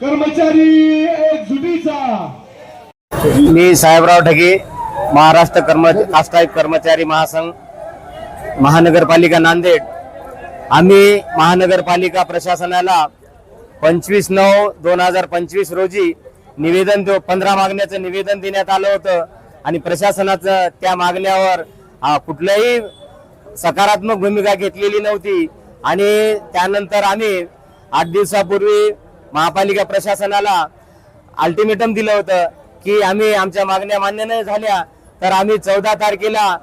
कर्मचारी एकजुटीचा. मी साहेबराव ठगे महाराष्ट्र कर्म आस्थायिक कर्मचारी महासंघ महानगरपालिका नांदेड. आम्ही महानगरपालिका प्रशासनाला पंचवीस नऊ दोन हजार पंचवीस रोजी निवेदन देऊ पंधरा मागण्याचं निवेदन देण्यात आलं होतं आणि प्रशासनाचं त्या मागण्यावर हा कुठल्याही सकारात्मक भूमिका घेतलेली नव्हती. आणि त्यानंतर आम्ही आठ दिवसापूर्वी महापालिका प्रशासनाला अल्टिमेटम दिलं होतं की आम्ही आमच्या मागण्या मान्य नाही झाल्या तर आम्ही चौदा तारखेला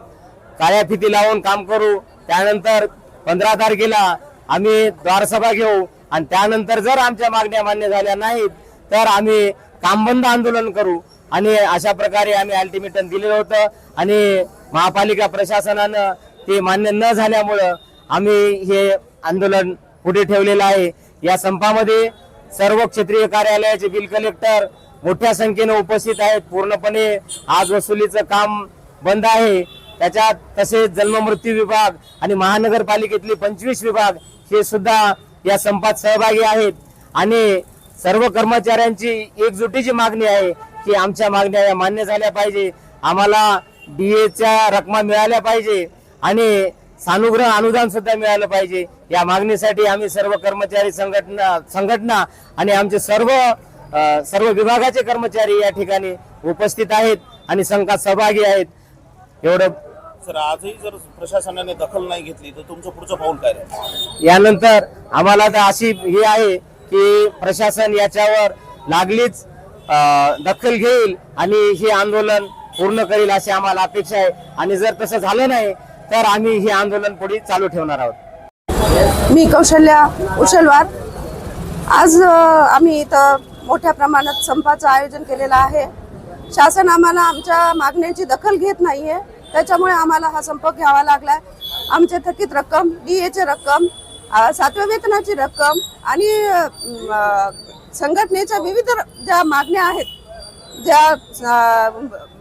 काळ्या फिती लावून काम करू. त्यानंतर पंधरा तारखेला आम्ही द्वारसभा घेऊ. आणि त्यानंतर जर आमच्या मागण्या मान्य झाल्या नाहीत तर आम्ही कामबंद आंदोलन करू. आणि अशा प्रकारे आम्ही अल्टिमेटम दिलेलं होतं. आणि महापालिका प्रशासनानं ते मान्य न झाल्यामुळं आम्ही हे आंदोलन पुढे ठेवलेलं आहे. या संपामध्ये सर्व क्षेत्रीय कार्यालयाचे बिल कलेक्टर मोठ्या संख्येने उपस्थित आहेत. पूर्णपणे आज वसुलीचं काम बंद आहे. त्याच्यात तसेच जन्ममृत्यू विभाग आणि महानगरपालिकेतले पंचवीस विभाग हे सुद्धा या संपात सहभागी आहेत. आणि सर्व कर्मचाऱ्यांची एकजुटीची मागणी आहे. की आमच्या मागण्या या मान्य झाल्या पाहिजे. आम्हाला डीएच्या रकमा मिळाल्या पाहिजे आणि सानुग्रह अनुदान सुद्धा मिळालं पाहिजे. या मागणीसाठी आम्ही सर्व कर्मचारी संघटना संघटना आणि आमचे सर्व सर्व विभागाचे कर्मचारी या ठिकाणी उपस्थित आहेत आणि संघात सहभागी आहेत. एवढं सर आजही जर प्रशासनाने दखल नाही घेतली तर तुमचं पुढचं पाऊल काय यानंतर आम्हाला तर अशी हे आहे की प्रशासन याच्यावर लागलीच दखल घेईल आणि हे आंदोलन पूर्ण करील अशी आम्हाला अपेक्षा आहे. आणि जर तसं झालं नाही तर आम्ही हे आंदोलन पुढे चालू ठेवणार आहोत. मी कौशल्या उशलवार. आज आम्ही इथं मोठ्या प्रमाणात संपाचं आयोजन केलेलं आहे. शासन आम्हाला आमच्या मागण्यांची दखल घेत नाहीये. त्याच्यामुळे आम्हाला हा संप घ्यावा लागलाय. आमचे थकीत रक्कम डी एची रक्कम सातव्या वेतनाची रक्कम आणि संघटनेच्या विविध ज्या मागण्या आहेत ज्या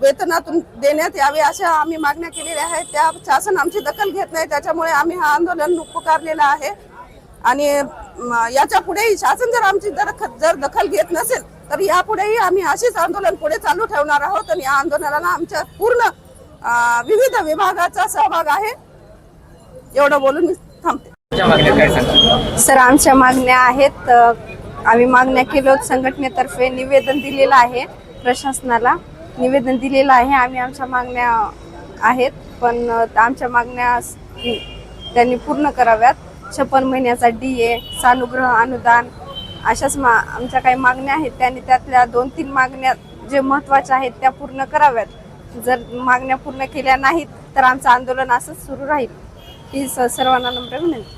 वेतनातून देण्यात यावे अशा आम्ही मागण्या केलेल्या आहेत. त्या शासन आमची दखल घेत नाही त्याच्यामुळे आम्ही हा आंदोलन पुकारलेलं आहे. आणि याच्या पुढेही शासन जर आमची जर जर दखल घेत नसेल तर यापुढेही आम्ही असेच आंदोलन पुढे चालू ठेवणार आहोत आणि या आंदोलनाला आमच्या पूर्ण विविध विभागाचा सहभाग आहे. एवढं बोलून मी थांबते. सर आमच्या मागण्या आहेत. आम्ही मागण्या केलो संघटनेतर्फे निवेदन दिलेलं आहे प्रशासनाला. निवेदन दिलेलं आहे. आम्ही आमच्या मागण्या आहेत. पण आमच्या मागण्या त्यांनी पूर्ण कराव्यात. छप्पन महिन्याचा डी ए सानुग्रह अनुदान अशाच मा आमच्या काही मागण्या आहेत. त्यांनी त्यातल्या दोन तीन मागण्या जे महत्त्वाच्या आहेत त्या पूर्ण कराव्यात. जर मागण्या पूर्ण केल्या नाहीत तर आमचं आंदोलन असंच सुरू राहील. ही स सर्वांना नम्र विनंती.